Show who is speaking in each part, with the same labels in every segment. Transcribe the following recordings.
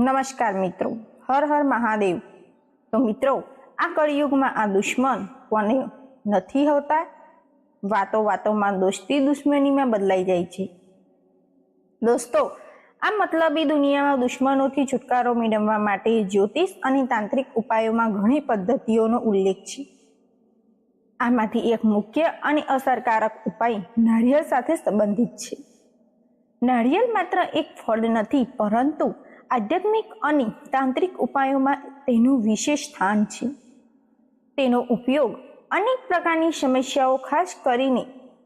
Speaker 1: નમસ્કાર મિત્રો. હર હર મહાદેવ. તો મિત્રો, આ કળિયુગમાં આ દુશ્મન કોને નથી હોતા? વાતો વાતોમાં દોસ્તી દુશ્મનીમાં બદલાઈ જાય છે. દોસ્તો, આ મતલબી દુનિયામાં દુશ્મનોથી છુટકારો મેળવવા માટે જ્યોતિષ અને તાંત્રિક ઉપાયોમાં ઘણી પદ્ધતિઓનો ઉલ્લેખ છે. આમાંથી એક મુખ્ય અને અસરકારક ઉપાય નારિયેળ સાથે સંબંધિત છે. નારિયેળ માત્ર એક ફળ નથી, પરંતુ આધ્યાત્મિક અને તાંત્રિક ઉપાયોમાં તેનું વિશેષ સ્થાન છે. તેનો ઉપયોગ અનેક પ્રકારની સમસ્યાઓ ખાસ કરીને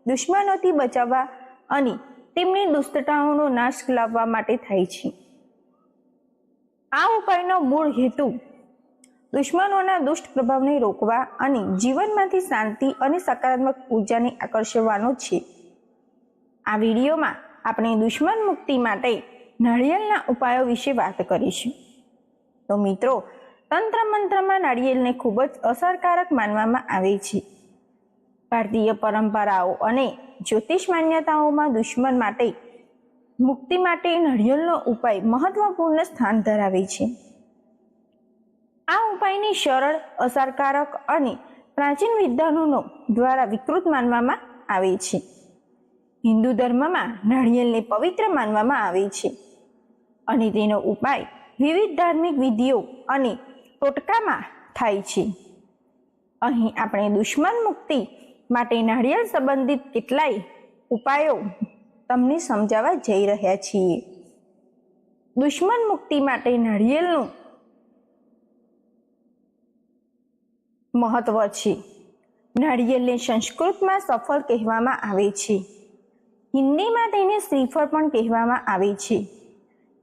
Speaker 1: દુશ્મનોથી બચાવવા અને તેમની દુષ્ટતાઓનો નાશ લાવવા માટે થાય છે. આ ઉપાયનો મૂળ હેતુ દુશ્મનોના દુષ્ટ પ્રભાવને રોકવા અને જીવનમાંથી શાંતિ અને સકારાત્મક ઉર્જાને આકર્ષવાનો છે. આ વિડીયોમાં આપણે દુશ્મન મુક્તિ માટે નાળિયેરના ઉપાયો વિશે વાત કરીશું. તો મિત્રો, તંત્ર મંત્રમાં નાળિયેરને ખૂબ જ અસરકારક માનવામાં આવે છે. ભારતીય પરંપરાઓ અને જ્યોતિષ માન્યતાઓમાં દુશ્મન માટે, મુક્તિ માટે નાળિયેરનો ઉપાય મહત્વપૂર્ણ સ્થાન ધરાવે છે. આ ઉપાયની સરળ, અસરકારક અને પ્રાચીન વિદ્વાનોનો દ્વારા વિકૃત માનવામાં આવે છે. હિન્દુ ધર્મમાં નાળિયેરને પવિત્ર માનવામાં આવે છે. અને તેનો ઉપાય વિવિધ ધાર્મિક વિધિઓ અને ટોટકામાં થાય છે. અહીં આપણે દુશ્મન મુક્તિ માટે નાળિયેર સંબંધિત કેટલાય ઉપાયો તમને સમજાવવા જઈ રહ્યા છીએ. દુશ્મન મુક્તિ માટે નાળિયેરનું મહત્વ છે. નાળિયેરને સંસ્કૃતમાં સફળ કહેવામાં આવે છે. હિન્દીમાં તેને શ્રીફળ પણ કહેવામાં આવે છે,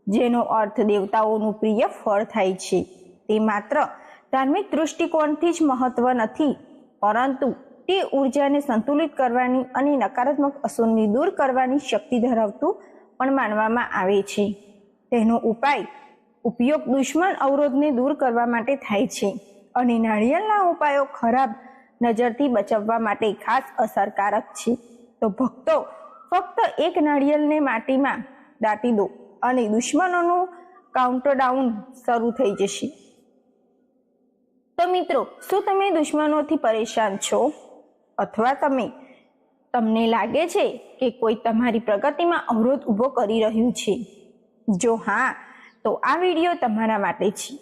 Speaker 1: જેનો અર્થ દેવતાઓનું પ્રિય ફળ થાય છે. તે માત્ર ધાર્મિક દૃષ્ટિકોણથી જ મહત્વ નથી, પરંતુ તે ઉર્જાને સંતુલિત કરવાની અને નકારાત્મક અસરને દૂર કરવાની શક્તિ ધરાવતું પણ માનવામાં આવે છે. તેનો ઉપાય ઉપયોગ દુશ્મન અવરોધને દૂર કરવા માટે થાય છે અને નાળિયેરના ઉપાયો ખરાબ નજરથી બચાવવા માટે ખાસ અસરકારક છે. તો ભક્તો ફક્ત એક નાળિયેરને માટીમાં દાટી દો અને દુશ્મનોનું કાઉન્ટરડાઉન શરૂ થઈ જશે. તો મિત્રો, શું તમે દુશ્મનોથી પરેશાન છો? અથવા તમે, તમને લાગે છે કે કોઈ તમારી પ્રગતિમાં અવરોધ ઊભો કરી રહ્યું છે? જો હા, તો આ વીડિયો તમારા માટે છે.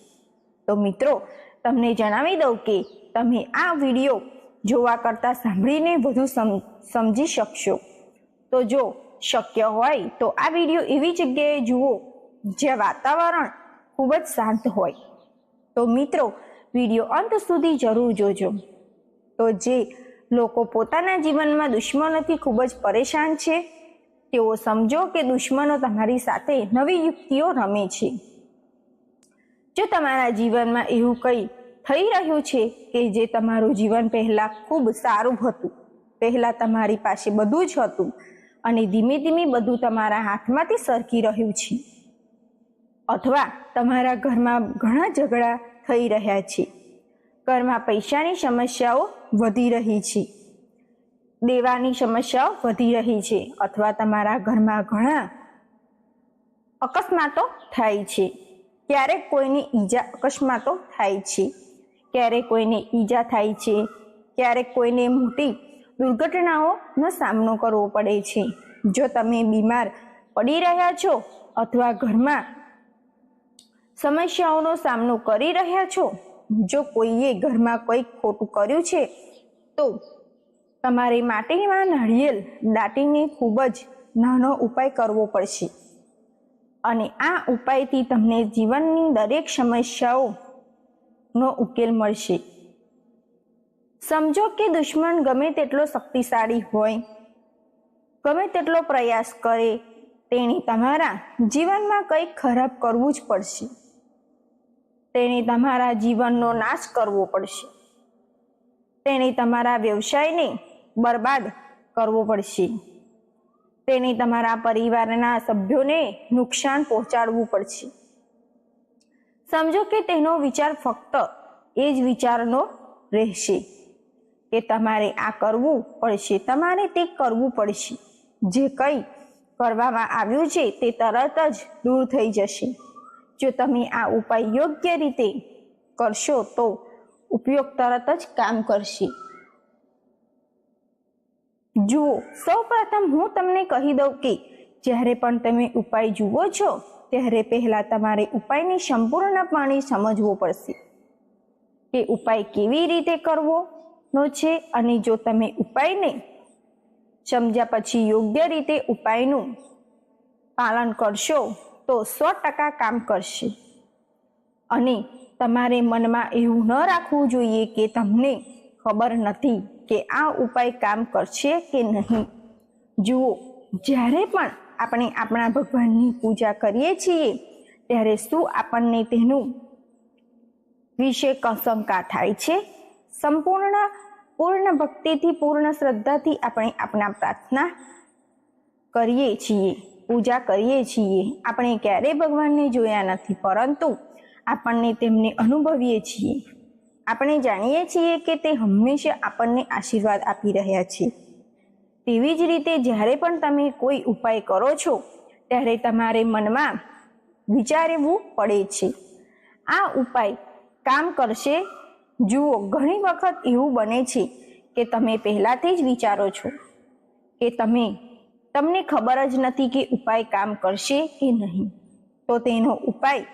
Speaker 1: તો મિત્રો, તમને જણાવી દઉં કે તમે આ વીડિયો જોવા કરતાં સાંભળીને વધુ સમજી શકશો. તો જો શક્ય હોય તો આ વીડિયો એવી જગ્યાએ જુઓ જ્યાં વાતાવરણ ખૂબ જ શાંત હોય. તો મિત્રો, વીડિયો અંત સુધી જરૂર જોજો. તો જે લોકો પોતાના જીવનમાં દુશ્મનોથી ખૂબ જ પરેશાન છે, તેઓ સમજો કે દુશ્મનો તમારી સાથે નવી યુક્તિઓ રમે છે. જો તમારા જીવનમાં એવું કંઈ થઈ રહ્યું છે કે જે તમારું જીવન પહેલાં ખૂબ સારું હતું, પહેલાં તમારી પાસે બધું જ હતું અને ધીમે ધીમે બધું તમારા હાથમાંથી સરકી રહ્યું છે. અથવા તમારા ઘરમાં ઘણા ઝઘડા થઈ રહ્યા છે. ઘરમાં પૈસાની સમસ્યાઓ વધી રહી છે. દેવાની સમસ્યાઓ વધી રહી છે અથવા તમારા ઘરમાં ઘણા અકસ્માતો થાય છે. ક્યારેક કોઈને ઈજા અકસ્માતો થાય છે. ક્યારેક કોઈને ઈજા થાય છે. ક્યારેક કોઈને મોટી દુર્ઘટનાઓનો સામનો કરવો પડે છે. જો તમે બીમાર પડી રહ્યા છો અથવા ઘરમાં સમસ્યાઓનો સામનો કરી રહ્યા છો, જો કોઈએ ઘરમાં કંઈક ખોટું કર્યું છે, તો તમારે માટીમાં નાળિયેર દાટીને ખૂબ જ નાનો ઉપાય કરવો પડશે. અને આ ઉપાયથી તમને જીવનની દરેક સમસ્યાઓનો ઉકેલ મળશે. સમજો કે દુશ્મન ગમે તેટલો શક્તિશાળી હોય, ગમે તેટલો પ્રયાસ કરે, તેણે તમારા જીવનમાં કંઈક ખરાબ કરવું જ પડશે. તેણે તમારા જીવનનો નાશ કરવો પડશે. તેણે તમારા વ્યવસાયને બરબાદ કરવો પડશે. તેણે તમારા પરિવારના સભ્યોને નુકસાન પહોંચાડવું પડશે. સમજો કે તેનો વિચાર ફક્ત એ જ વિચારનો રહેશે. કે તમારે આ કરવું પડશે, તમારે તે કરવું પડશે. જે કંઈ કરવામાં આવ્યું છે તે તરત જ દૂર થઈ જશે. જો તમે આ ઉપાય યોગ્ય રીતે કરશો તો ઉપયોગ તરત જ કામ કરશે. જુઓ સૌ પ્રથમ હું તમને કહી દઉં કે જ્યારે પણ તમે ઉપાય જુઓ છો, ત્યારે પહેલાં તમારે ઉપાયને સંપૂર્ણપણે સમજવો પડશે. કે ઉપાય કેવી રીતે કરવો? નો છે અને જો તમે ઉપાયને સમજ્યા પછી યોગ્ય રીતે ઉપાયનું પાલન કરશો, તો સો ટકા કામ કરશે. અને તમારે મનમાં એવું ન રાખવું જોઈએ કે તમને ખબર નથી કે આ ઉપાય કામ કરશે કે નહીં. જુઓ, જ્યારે પણ આપણે આપણા ભગવાનની પૂજા કરીએ છીએ, ત્યારે શું આપણને તેનું વિશે શંકા થાય છે? સંપૂર્ણ, પૂર્ણ ભક્તિથી, પૂર્ણ શ્રદ્ધાથી આપણે આપણા પ્રાર્થના કરીએ છીએ, પૂજા કરીએ છીએ. આપણે ક્યારેય ભગવાનને જોયા નથી, પરંતુ આપણને તેમને અનુભવીએ છીએ. આપણે જાણીએ છીએ કે તે હંમેશા આપણને આશીર્વાદ આપી રહ્યા છે. તેવી જ રીતે જ્યારે પણ તમે કોઈ ઉપાય કરો છો, ત્યારે તમારે મનમાં વિચારવું પડે છે. આ ઉપાય કામ કરશે જુઓ, ઘણી વખત એવું બને છે કે તમે પહેલાંથી જ વિચારો છો કે તમે, તમને ખબર જ નથી કે ઉપાય કામ કરશે કે નહીં. તો તેનો ઉપાય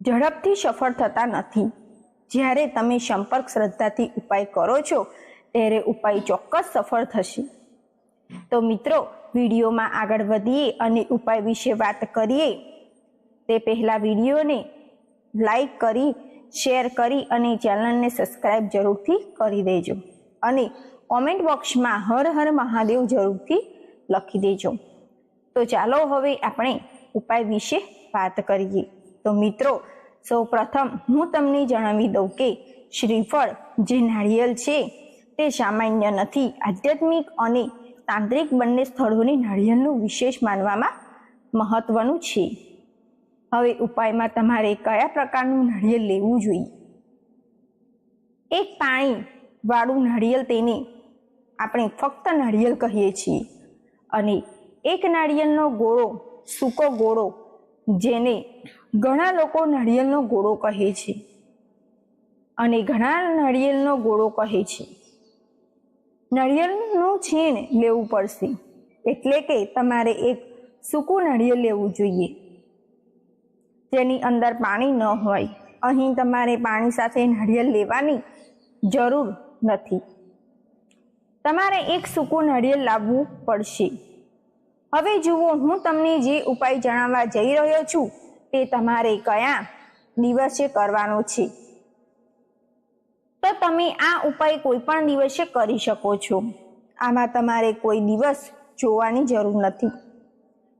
Speaker 1: ઝડપથી સફળ થતા નથી. જ્યારે તમે સંપર્ક શ્રદ્ધાથી ઉપાય કરો છો, ત્યારે ઉપાય ચોક્કસ સફળ થશે. તો મિત્રો, વિડીયોમાં આગળ વધીએ અને ઉપાય વિશે વાત કરીએ. તે પહેલાં વિડીયોને લાઈક કરી શેર કરી અને ચેનલને સબસ્ક્રાઈબ જરૂરથી કરી દેજો. અને કોમેન્ટ બોક્સમાં હર હર મહાદેવ જરૂરથી લખી દેજો. તો ચાલો હવે આપણે ઉપાય વિશે વાત કરીએ. તો મિત્રો સૌ પ્રથમ હું તમને જણાવી દઉં કે શ્રીફળ જે નાળિયેર છે તે સામાન્ય નથી. આધ્યાત્મિક અને તાંત્રિક બંને સ્થળોની નાળિયેરનું વિશેષ માનવામાં મહત્વનું છે. હવે ઉપાયમાં તમારે કયા પ્રકારનું નાળિયેર લેવું જોઈએ? એક પાણી વાળું નાળિયેર તેને આપણે ફક્ત નાળિયેર કહીએ છીએ અને એક નાળિયેરનો ગોળો, સૂકો ગોળો જેને ઘણા લોકો નાળિયેરનો ગોળો કહે છે અને ઘણા નાળિયેરનો ગોળો કહે છે. નાળિયેરનું છીણ લેવું પડશે એટલે કે તમારે એક સૂકું નાળિયેર લેવું જોઈએ. જેની અંદર પાણી ન હોય. અહીં તમારે પાણી સાથે નાળિયેર લેવાની જરૂર નથી. તમારે એક સૂકું નાળિયેર લાવવું પડશે. હવે જુઓ, હું તમને જે ઉપાય જણાવવા જઈ રહ્યો છું, તે તમારે કયા દિવસે કરવાનો છે? તો તમે આ ઉપાય કોઈ પણ દિવસે કરી શકો છો. આમાં તમારે કોઈ દિવસ જોવાની જરૂર નથી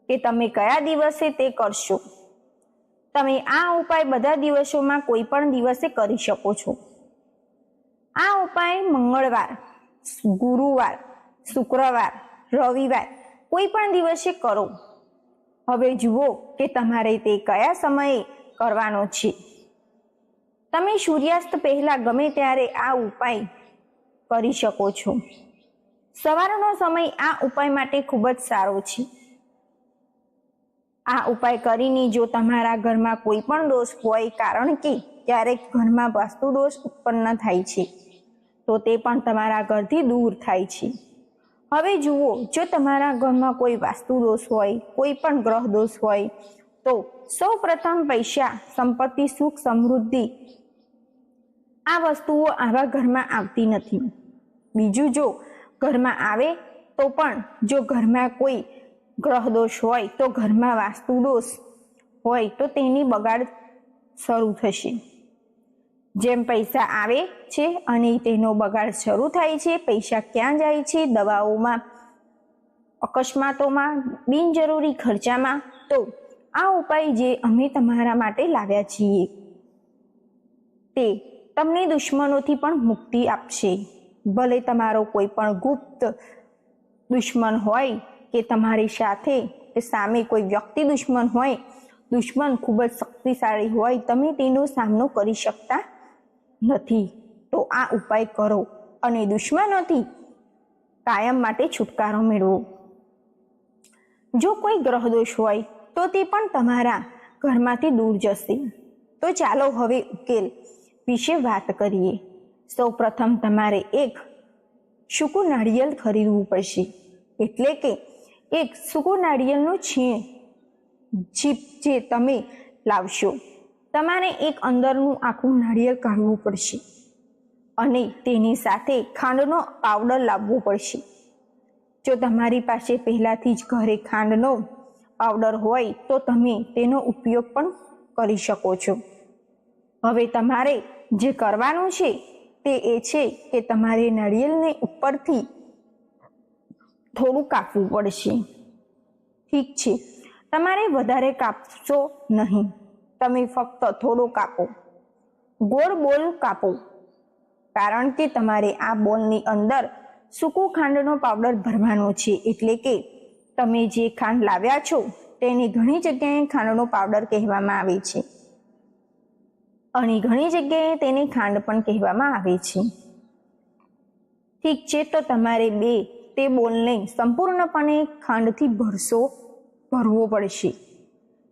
Speaker 1: કે તમે કયા દિવસે તે કરશો. તમે આ ઉપાય બધા દિવસોમાં કોઈ પણ દિવસે કરી શકો છો. આ ઉપાય મંગળવાર, ગુરુવાર, શુક્રવાર, રવિવાર કોઈ પણ દિવસે કરો. હવે જુઓ કે તમારે તે કયા સમયે કરવાનો છે. તમે સૂર્યાસ્ત પહેલા ગમે ત્યારે આ ઉપાય કરી શકો છો. સવારનો સમય આ ઉપાય માટે ખૂબ જ સારો છે. આ ઉપાય કરીને જો તમારા ઘરમાં કોઈ પણ દોષ હોય, કારણ કે ક્યારેક ઘરમાં વાસ્તુ દોષ ઉત્પન્ન થાય છે, તો તે પણ તમારા ઘરથી દૂર થાય છે. હવે જુઓ, જો તમારા ઘરમાં કોઈ વાસ્તુ દોષ હોય, કોઈ પણ ગ્રહ દોષ હોય, તો સૌ પ્રથમ પૈસા, સંપત્તિ, સુખ, સમૃદ્ધિ, આ વસ્તુઓ આવા ઘરમાં આવતી નથી. બીજું જો ઘરમાં આવે, તો પણ જો ઘરમાં કોઈ ગ્રહ દોષ હોય તો ઘરમાં વાસ્તુ દોષ હોય તો તેની બગાડ શરૂ થશે. જેમ પૈસા આવે છે અને તેનો બગાડ શરૂ થાય છે, પૈસા ક્યાં જાય છે, દવાઓમાં, અકસ્માતોમાં, બિનજરૂરી ખર્ચામાં, તો આ ઉપાય જે અમે તમારા માટે લાવ્યા છીએ, તે તમને દુશ્મનોથી પણ મુક્તિ આપશે. ભલે તમારો કોઈ પણ ગુપ્ત દુશ્મન હોય કે તમારી સાથે કે સામે કોઈ વ્યક્તિ દુશ્મન હોય, દુશ્મન ખૂબ જ શક્તિશાળી હોય, તમે તેનો સામનો કરી શકતા નથી. તો આ ઉપાય કરો અને દુશ્મનોથી કાયમ માટે છુટકારો મેળવો. જો કોઈ ગ્રહ દોષ હોય, તો તે પણ તમારા ઘરમાંથી દૂર જશે. તો ચાલો હવે ઉકેલ વિશે વાત કરીએ. સૌ પ્રથમ તમારે એક સૂકું નાળિયેર ખરીદવું પડશે. એટલે કે એક સૂકો નાળિયેરનું છીણ જીપ જે તમે લાવશો. તમારે એક અંદરનું આખું નાળિયેર કાઢવું પડશે અને તેની સાથે ખાંડનો પાવડર લાવવો પડશે. જો તમારી પાસે પહેલાંથી જ ઘરે ખાંડનો પાવડર હોય, તો તમે તેનો ઉપયોગ પણ કરી શકો છો. હવે તમારે જે કરવાનું છે તે એ છે કે તમારે નાળિયેરને ઉપરથી થોડું કાપવું પડશે. ઠીક છે. તમારે વધારે કાપશો નહીં. તમે ફક્ત થોડો કાપો. ગોળ બોલ કાપો. કારણ કે તમારે આ બોલની અંદર સૂકું ખાંડનો પાવડર ભરવાનો છે. એટલે કે તમે જે ખાંડ લાવ્યા છો, તેને ઘણી જગ્યાએ ખાંડનો પાવડર કહેવામાં આવે છે. અને ઘણી જગ્યાએ તેને ખાંડ પણ કહેવામાં આવે છે. ઠીક છે, તો તમારે બે તે બોલને સંપૂર્ણપણે ખાંડથી ભરશો ભરવો પડશે.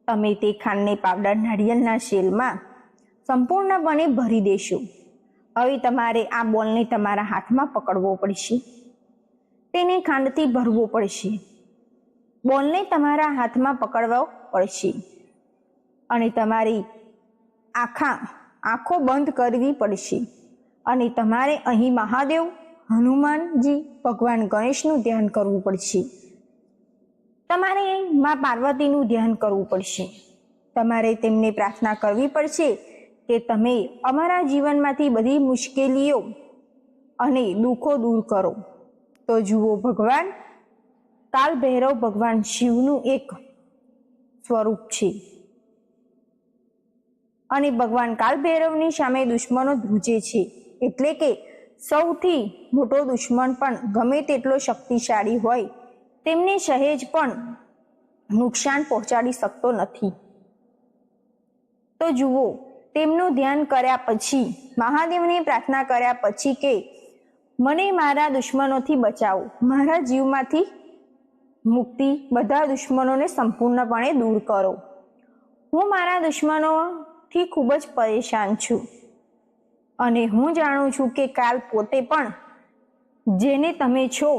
Speaker 1: તમે તે ખાંડને પાવડર નાળિયેરના શેલમાં સંપૂર્ણપણે ભરી દેશો. હવે તમારે આ બોલને તમારા હાથમાં પકડવો પડશે. તેને ખાંડથી ભરવો પડશે. બોલને તમારા હાથમાં પકડવો પડશે. અને તમારી આખા, આંખો બંધ કરવી પડશે. અને તમારે અહીં મહાદેવ હનુમાનજી ભગવાન ગણેશનું ધ્યાન કરવું પડશે. તમારે મા પાર્વતીનું ધ્યાન કરવું પડશે. તમારે તેમને પ્રાર્થના કરવી પડશે કે તમે અમારા જીવનમાંથી બધી મુશ્કેલીઓ અને દુઃખો દૂર કરો. તો જુઓ ભગવાન, કાલ ભૈરવ ભગવાન શિવનું એક સ્વરૂપ છે. અને ભગવાન કાલ ભૈરવની સામે દુશ્મનો ધ્રુજે છે. એટલે કે સૌથી મોટો દુશ્મન પણ ગમે તેટલો શક્તિશાળી હોય, તેમને સહેજ પણ નુકસાન પહોંચાડી શકતો નથી. તો જુઓ, તેમનું ધ્યાન કર્યા પછી, મહાદેવને પ્રાર્થના કર્યા પછી કે, મને મારા દુશ્મનોથી બચાવો. મારા જીવમાંથી મુક્તિ બધા દુશ્મનોને સંપૂર્ણપણે દૂર કરો. હું મારા દુશ્મનોથી ખૂબ જ પરેશાન છું. અને હું જાણું છું કે કાલ પોતે પણ જેને તમે છો,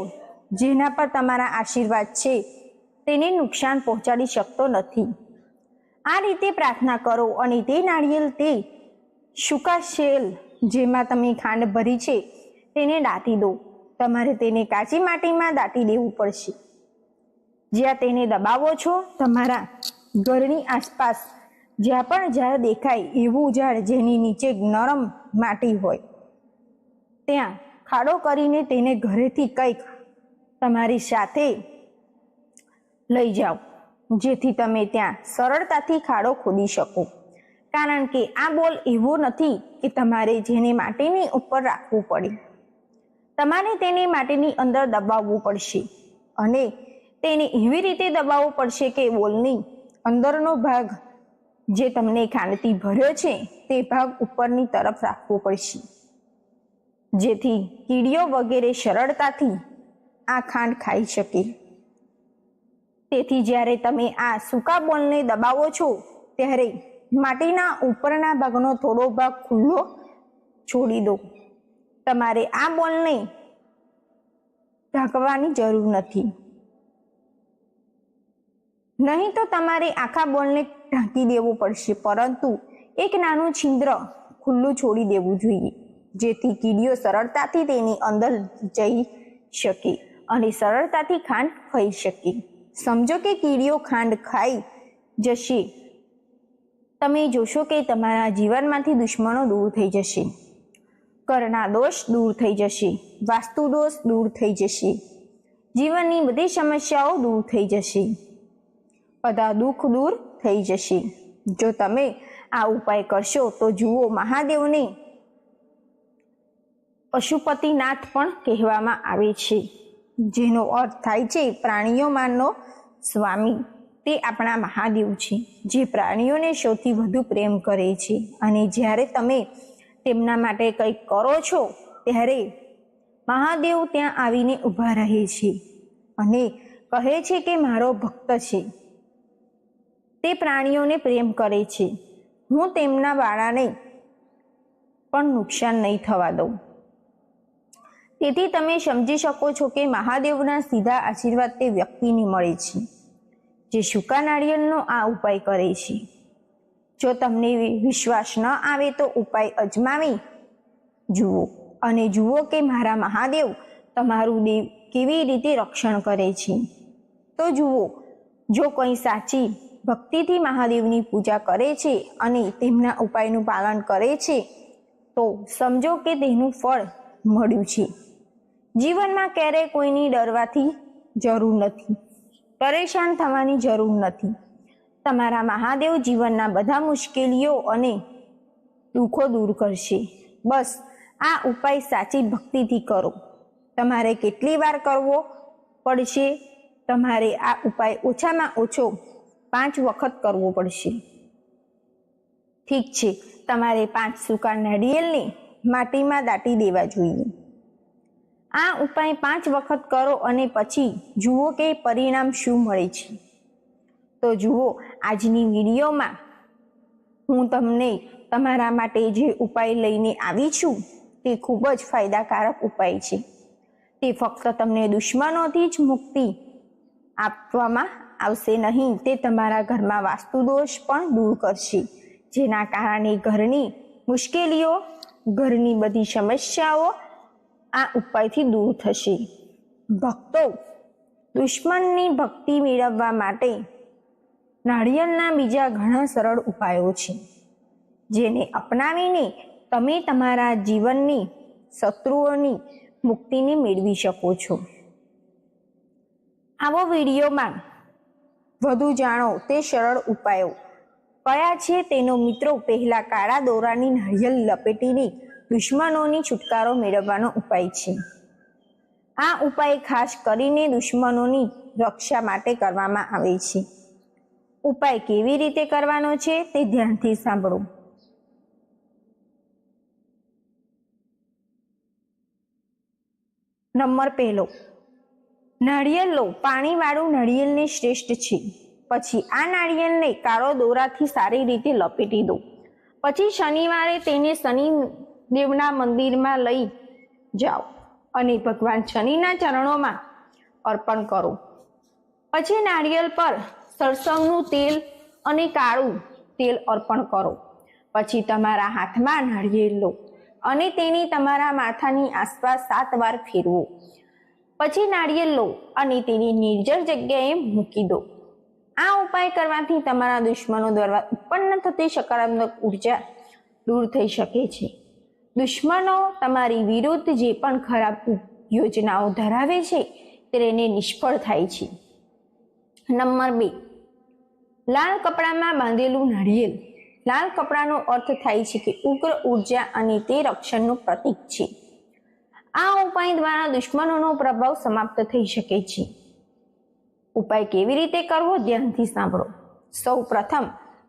Speaker 1: જેના પર તમારા આશીર્વાદ છે, તેને નુકસાન પહોંચાડી શકતો નથી. આ રીતે પ્રાર્થના કરો અને તે નાળિયેર તે સૂકા શેલ જેમાં તમે ખાંડ ભરી છે, તેને દાટી દો. તમારે તેને કાચી માટીમાં દાટી દેવું પડશે. જ્યાં તેને દબાવો છો, તમારા ઘરની આસપાસ જ્યાં પણ ઝાડ દેખાય એવું ઝાડ જેની નીચે નરમ માટી હોય, ત્યાં ખાડો કરીને તેને ઘરેથી કંઈક તમારી સાથે લઈ જાઓ, જેથી તમે ત્યાં સરળતાથી ખાડો ખોદી શકો. કારણ કે આ બોલ એવો નથી કે તમારે જેને માટીની ઉપર રાખવું પડે. તમારે તેને માટીની અંદર દબાવવું પડશે અને તેને એવી રીતે દબાવવું પડશે કે બોલની અંદરનો ભાગ જે તમને ખાંડથી ભર્યો છે, તે ભાગ ઉપરની તરફ રાખવો પડશે. જેથી કીડીઓ વગેરે સરળતાથી આ ખાંડ ખાઈ શકે. તેથી જ્યારે તમે આ સૂકા બોલને દબાવો છો, ત્યારે માટીના ઉપરના ભાગનો થોડો ભાગ ખુલ્લો છોડી દો. તમારે આ બોલને ઢાંકવાની જરૂર નથી. નહીં તો તમારે આખા બોલને ઢાંકી દેવું પડશે, પરંતુ એક નાનું છિદ્ર ખુલ્લું છોડી દેવું જોઈએ, જેથી કીડીઓ સરળતાથી તેની અંદર જઈ શકે અને સરળતાથી ખાંડ ખાઈ શકે. સમજો કે કીડીઓ ખાંડ ખાઈ જશે. તમે જોશો કે તમારા જીવનમાંથી દુશ્મનો દૂર થઈ જશે. કરના દોષ દૂર થઈ જશે. વાસ્તુ દોષ દૂર થઈ જશે. જીવનની બધી સમસ્યાઓ દૂર થઈ જશે. બધા દુઃખ દૂર થઈ જશે. જો તમે આ ઉપાય કરશો, તો જુઓ મહાદેવને પશુપતિનાથ પણ કહેવામાં આવે છે. જેનો અર્થ થાય છે પ્રાણીઓમાંનો સ્વામી. તે આપણા મહાદેવ છે, જે પ્રાણીઓને સૌથી વધુ પ્રેમ કરે છે. અને જ્યારે તમે તેમના માટે કંઈક કરો છો, ત્યારે મહાદેવ ત્યાં આવીને ઊભા રહે છે અને કહે છે કે મારો ભક્ત છે. તે પ્રાણીઓને પ્રેમ કરે છે. હું તેમના બાળાને પણ નુકસાન નહીં થવા દઉં. તેથી તમે સમજી શકો છો કે મહાદેવના સીધા આશીર્વાદ તે વ્યક્તિને મળે છે, જે સૂકા નાળિયેરનો આ ઉપાય કરે છે. જો તમને વિશ્વાસ ન આવે તો ઉપાય અજમાવી. જુઓ અને જુઓ કે મારા મહાદેવ તમારું દેવ કેવી રીતે રક્ષણ કરે છે. તો જુઓ, જો કંઈ સાચી ભક્તિથી મહાદેવની પૂજા કરે છે અને તેમના ઉપાયનું પાલન કરે છે, તો સમજો કે તેનું ફળ મળ્યું છે. જીવનમાં ક્યારેય કોઈની ડરવાથી જરૂર નથી, પરેશાન થવાની જરૂર નથી. તમારા મહાદેવ જીવનના બધા મુશ્કેલીઓ અને દુઃખો દૂર કરશે. બસ, આ ઉપાય સાચી ભક્તિથી કરો. તમારે કેટલી વાર કરવો પડશે? તમારે આ ઉપાય ઓછામાં ઓછો પાંચ વખત કરવો પડશે. ઠીક છે, તમારે પાંચ સૂકા નાળિયેરને માટીમાં દાટી દેવા જોઈએ. આ ઉપાય પાંચ વખત કરો અને પછી જુઓ કે પરિણામ શું મળે છે. તો જુઓ, આજની વિડીયોમાં હું તમને તમારા માટે જે ઉપાય લઈને આવી છું, તે ખૂબ જ ફાયદાકારક ઉપાય છે. તે ફક્ત તમને દુશ્મનોથી જ મુક્તિ આપવામાં આવશે નહીં તે તમારા ઘરમાં વાસ્તુદોષ પણ દૂર કરશે. જેના કારણે ઘરની મુશ્કેલીઓ, ઘરની બધી સમસ્યાઓ આ ઉપાયથી દૂર થશે. ભક્તો, દુશ્મનની ભક્તિ મેળવવા માટે નાળિયેરના બીજા ઘણા સરળ ઉપાયો છે. જેને અપનાવીને તમે તમારા જીવનની શત્રુઓની મુક્તિને મેળવી શકો છો. આવો વિડીયોમાં વધુ જાણો તે સરળ ઉપાયો. કયા છે તેનો મિત્રો પહેલા કાળા દોરાની નાળિયેર લપેટીને દુશ્મનોની છુટકારો મેળવવાનો ઉપાય છે. આ ઉપાય ખાસ કરીને દુશ્મનોની રક્ષા માટે કરવામાં આવે છે. ઉપાય કેવી રીતે કરવાનો છે તે ધ્યાનથી સાંભળો. નંબર પહેલો. નાળિયેર લો પાણીવાળું નાળિયેરને શ્રેષ્ઠ છે. પછી આ નાળિયેરને કાળો દોરાથી સારી રીતે લપેટી દો. પછી શનિવારે તેને શનિ દેવના મંદિરમાં લઈ જાઓ અને ભગવાન શનિના ચરણોમાં અર્પણ કરો. પછી નાળિયેર પર સરસવનું તેલ અને કાળું તેલ અર્પણ કરો. પછી તમારા હાથમાં નાળિયેર લો અને તેને તમારા માથાની આસપાસ સાત વાર ફેરવો. પછી નાળિયેર લો અને તેની નિર્જર જગ્યાએ મૂકી દો. આ ઉપાય કરવાથી તમારા દુશ્મનો દ્વારા ઉત્પન્ન થતી સકારાત્મક ઊર્જા દૂર થઈ શકે છે. દુશ્મનો તમારી વિરુદ્ધ જે પણ ખરાબ યોજનાઓ ધરાવે છે, તેને નિષ્ફળ થાય છે. નંબર બે. લાલ કપડામાં બાંધેલું નાળિયેર. લાલ કપડાનો અર્થ થાય છે કે ઉગ્ર ઊર્જા અને તે રક્ષણનું પ્રતીક છે. આ ઉપાય દ્વારા દુશ્મનોનો પ્રભાવ સમાપ્ત થઈ શકે છે. ઉપાય કેવી રીતે કરવો ધ્યાનથી સાંભળો. સૌ પ્રથમ,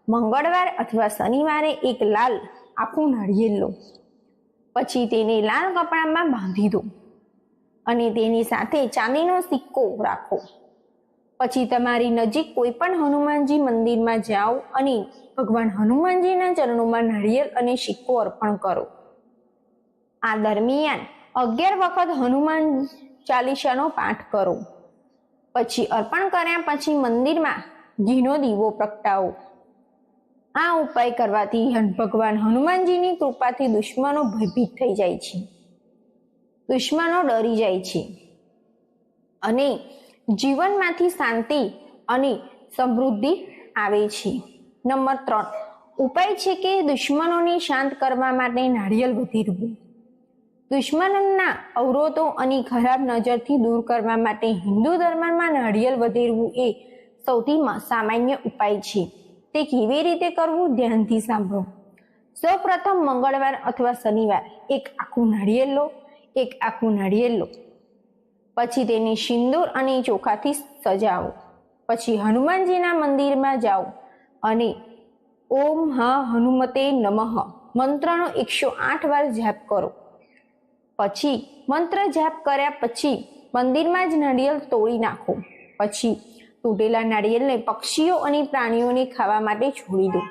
Speaker 1: મંગળવાર અથવા શનિવારે એક લાલ આખું નાળિયેર લો. પછી તેને લાલ કપડામાં બાંધી દો અને તેની સાથે ચાંદીનો સિક્કો રાખો. પછી તમારી નજીક કોઈ પણ હનુમાનજી મંદિરમાં જાઓ અને ભગવાન હનુમાનજીના ચરણોમાં નાળિયેર અને સિક્કો અર્પણ કરો. આ દરમિયાન અગિયાર વખત હનુમાન ચાલીસાનો પાઠ કરો. પછી અર્પણ કર્યા પછી મંદિરમાં ઘીનો દીવો પ્રગટાવો. આ ઉપાય કરવાથી ભગવાન હનુમાનજીની કૃપાથી દુશ્મનો ભયભીત થઈ જાય છે. દુશ્મનો ડરી જાય છે. અને જીવનમાંથી શાંતિ અને સમૃદ્ધિ આવે છે. નંબર ત્રણ. ઉપાય છે કે દુશ્મનોને શાંત કરવા માટે નાળિયેર વધેરવું દુશ્મનોના અવરોધો અને ખરાબ નજરથી દૂર કરવા માટે હિન્દુ ધર્મમાં નાળિયેર વધેરવું એ સૌથી સામાન્ય ઉપાય છે. તે કેવી રીતે કરવું ધ્યાનથી સાંભળો. સૌ પ્રથમ મંગળવાર અથવા શનિવાર, એક આખું નાળિયેર લો, એક આખું નાળિયેર લો. પછી તેને સિંદૂર અને ચોખાથી સજાવો. પછી હનુમાનજીના મંદિરમાં જાઓ અને ઓમ હ હનુમતે નમઃ મંત્રનો એકસો આઠ વાર જાપ કરો. પછી મંત્ર જાપ કર્યા પછી મંદિરમાં જ નાળિયેર તોડી નાખો. પછી તૂટેલા નાળિયેરને પક્ષીઓ અને પ્રાણીઓને ખાવા માટે છોડી દો.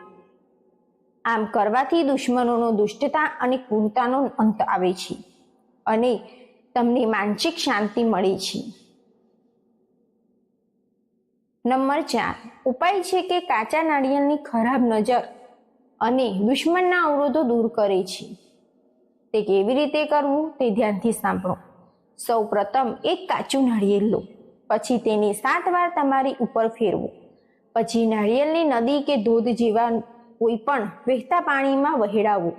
Speaker 1: આમ કરવાથી દુશ્મનોનો દુષ્ટતા અને ક્રૂરતાનો અંત આવે છે અને તમને માનસિક શાંતિ મળે છે. નંબર ચાર. ઉપાય છે કે કાચા નાળિયેરની ખરાબ નજર અને દુશ્મનના અવરોધો દૂર કરે છે. તે કેવી રીતે કરવું તે ધ્યાનથી સાંભળો. સૌ પ્રથમ એક કાચું નાળિયેર લો. પછી તેને સાત વાર તમારી ઉપર ફેરવો. પછી નાળિયેરની નદી કે ધોધ જેવા કોઈ પણ વહેતા પાણીમાં વહેડાવો.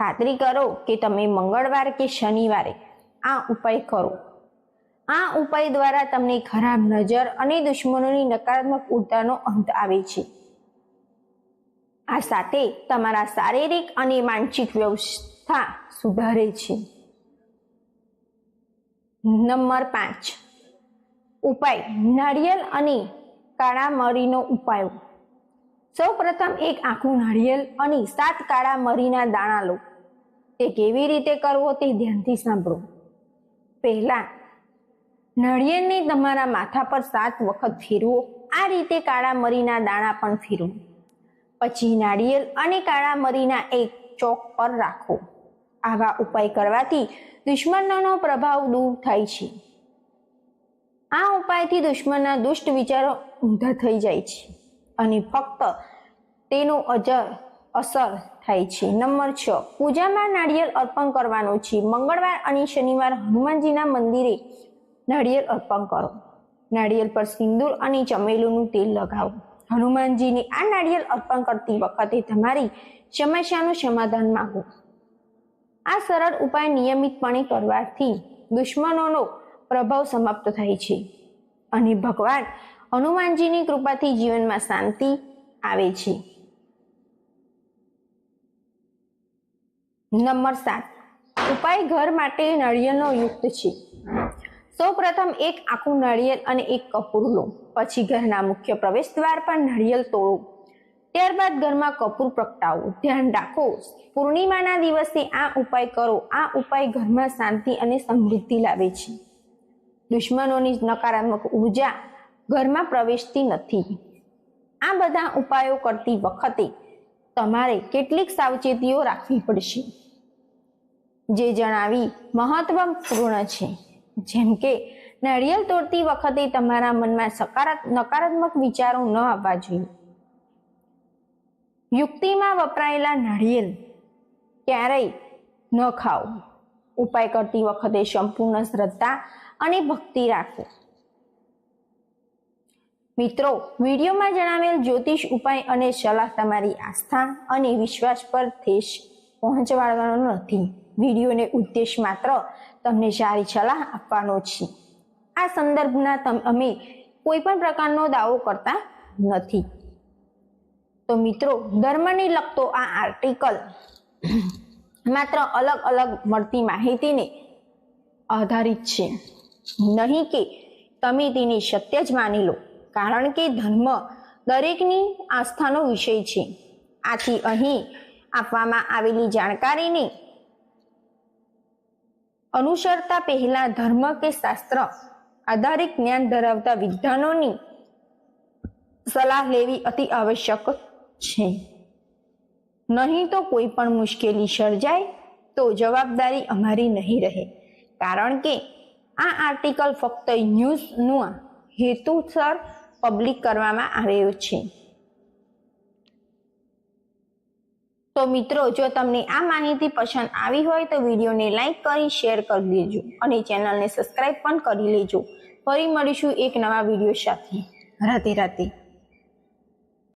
Speaker 1: ખાતરી કરો કે તમે મંગળવાર કે શનિવારે આ ઉપાય કરો. આ ઉપાય દ્વારા તમને ખરાબ નજર અને દુશ્મનોની નકારાત્મક ઉર્જાનો અંત આવે છે. આ સાથે તમારા શારીરિક અને માનસિક વ્યવસ્થા સુધારે છે. નંબર પાંચ. ઉપાય. નાળિયેર અને કાળા મરીનો ઉપાય. સૌ પ્રથમ એક આખું નાળિયેર અને સાત કાળા મરીના દાણા લો. તે કેવી રીતે કરવો તે ધ્યાનથી સાંભળો. પહેલા નાળિયેરને તમારા માથા પર સાત વખત ફેરવો. આ રીતે કાળા મરીના દાણા પણ ફેરવો. પછી નાળિયેર અને કાળા મરીના એક ચોક પર રાખો. આવા ઉપાય કરવાથી દુશ્મનોનો પ્રભાવ દૂર થાય છે. આ ઉપાયથી દુશ્મનના દુષ્ટ વિચારો ઊંધા થઈ જાય છે અને ફક્ત તેનું અજર અસર થાય છે. નંબર છ, પૂજામાં નાળિયેર અર્પણ કરવાનું છે. મંગળવાર અને શનિવાર હનુમાનજીના મંદિરે નાળિયેર અર્પણ કરો. નાળિયેર પર સિંદૂર અને ચમેલુનું તેલ લગાવો. હનુમાનજીને આ નાળિયેર અર્પણ કરતી વખતે તમારી સમસ્યાનું સમાધાન માંગો આ સરળ ઉપાય નિયમિતપણે કરવાથી દુશ્મનોનો પ્રભાવ સમાપ્ત થાય છે. અને ભગવાન હનુમાનજીની કૃપાથી જીવનમાં શાંતિ આવે છે. નંબર સાત. ઉપાય ઘર માટે નળિયેલનો યુક્ત છે. સૌ પ્રથમ એક આખું નળિયેલ અને એક કપૂર લો પછી ઘરના મુખ્ય પ્રવેશ દ્વાર પર નળિયેલ તોડો. ત્યારબાદ ઘરમાં કપૂર પ્રગટાવો. ધ્યાન રાખો, પૂર્ણિમાના દિવસે આ ઉપાય કરો. આ ઉપાય ઘરમાં શાંતિ અને સમૃદ્ધિ લાવે છે. દુશ્મનોની નકારાત્મક ઊર્જા ઘરમાં પ્રવેશતી નથી. આ બધા ઉપાયો કરતી વખતે તમારે કેટલીક સાવચેતીઓ રાખવી પડશે. જે જણાવી મહત્વપૂર્ણ છે. જેમ કે નાળિયેર તોડતી વખતે તમારા મનમાં સકારાત્મક નકારાત્મક વિચારો ન આવવા જોઈએ. યુક્તિમાં વપરાયેલા નાળિયેર ક્યારેય ન ખાઓ. ઉપાય કરતી વખતે સંપૂર્ણ શ્રદ્ધા અને ભક્તિ રાખો. મિત્રો, વિડીયોમાં જણાવેલ જ્યોતિષ ઉપાય અને સલાહ તમારી આસ્થા અને વિશ્વાસ પર ઠેસ પહોંચવાડવાનો નથી. વિડીયોને ઉદ્દેશ માત્ર તમને સારી સલાહ આપવાનો છે. આ સંદર્ભના અમે કોઈ પણ પ્રકારનો દાવો કરતા નથી. તો મિત્રો, ધર્મને લગતો આ આર્ટિકલ માત્ર અલગ અલગ મળતી માહિતીને આધારિત છે. નહીં કે તમે તેને સત્ય જ માની લો, કારણ કે ધર્મ દરેકની આસ્થાનો વિષય છે. આથી અહીં આપવામાં આવેલી જાણકારીને અનુસરતા પહેલા ધર્મ કે શાસ્ત્ર આધારિત જ્ઞાન ધરાવતા વિદ્વાનોની સલાહ લેવી અતિ આવશ્યક છે. નહીં તો કોઈ પણ મુશ્કેલી સર્જાય તો જવાબદારી અમારી નહીં રહે. કારણ કે આ આર્ટિકલ ફક્ત ન્યૂઝનું હેતુસર પબ્લિક કરવામાં આવ્યો છે. તો મિત્રો, જો તમને આ માહિતી પસંદ આવી હોય તો વિડીયોને લાઈક કરી, શેર કરી દેજો અને ચેનલને સબસ્ક્રાઈબ પણ કરી લેજો. ફરી મળીશું એક નવા વીડિયો સાથે. રાતે રાધે